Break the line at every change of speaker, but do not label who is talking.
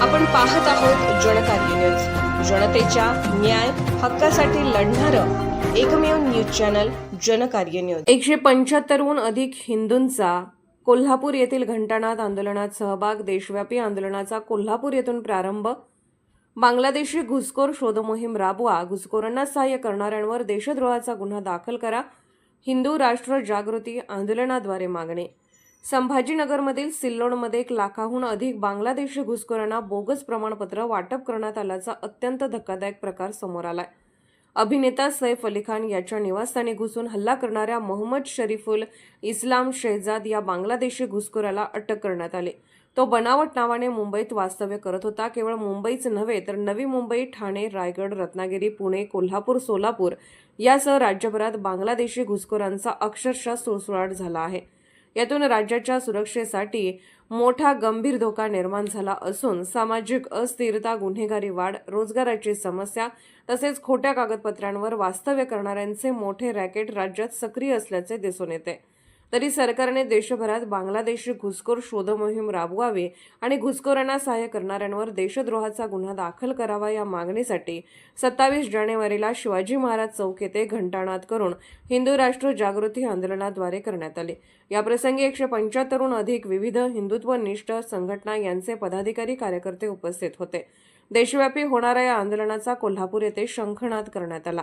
आपण पाहत आहोत जनकार्य न्यूज. जनतेच्या न्याय हक्कासाठी लढणारं एकमेव न्यूज चॅनल जनकार्य न्यूज. एकशे पंच्याहत्तरहून अधिक हिंदूंचा कोल्हापूर येथील घंटानाद आंदोलनात सहभाग देशव्यापी आंदोलनाचा कोल्हापूर येथून प्रारंभ. बांगलादेशी घुसखोर शोधमोहीम राबवा घुसखोरांना सहाय्य करणाऱ्यांवर देशद्रोहाचा गुन्हा दाखल करा. हिंदू राष्ट्र जागृती आंदोलनाद्वारे मागणे. संभाजीनगरमधील सिल्लोडमध्ये एक लाखाहून अधिक बांगलादेशी घुसखोरांना बोगस प्रमाणपत्र वाटप करण्यात आल्याचा अत्यंत धक्कादायक प्रकार समोर आलाय. अभिनेता सैफ अली खान याच्या निवासस्थानी घुसून हल्ला करणाऱ्या मोहम्मद शरीफुल इस्लाम शेहजाद या बांगलादेशी घुसखोराला अटक करण्यात आली. तो बनावट नावाने मुंबईत वास्तव्य करत होता. केवळ मुंबईच नव्हे तर नवी मुंबई ठाणे रायगड रत्नागिरी पुणे कोल्हापूर सोलापूर यासह राज्यभरात बांगलादेशी घुसखोरांचा अक्षरशः सुळसुळाट झाला आहे. यातून राज्याच्या सुरक्षेसाठी मोठा गंभीर धोका निर्माण झाला असून सामाजिक अस्थिरता गुन्हेगारी वाढ रोजगाराची समस्या तसेच खोट्या कागदपत्रांवर वास्तव्य करणाऱ्यांचे मोठे रॅकेट राज्यात सक्रिय असल्याचे दिसून येते. तरी सरकारने देशभरात बांगलादेशी घुसखोर शोध मोहीम राबवावी आणि घुसखोरांना सहाय्य करणाऱ्यांवर देशद्रोहाचा गुन्हा दाखल करावा या मागणीसाठी सत्तावीस जानेवारीला शिवाजी महाराज चौक येथे घंटानाद करून हिंदू राष्ट्र जागृती आंदोलनाद्वारे करण्यात आले. याप्रसंगी एकशे पंच्याहत्तरहून अधिक विविध हिंदुत्वनिष्ठ संघटना यांचे पदाधिकारी कार्यकर्ते उपस्थित होते. देशव्यापी होणाऱ्या या आंदोलनाचा कोल्हापूर येथे शंखनाद करण्यात आला.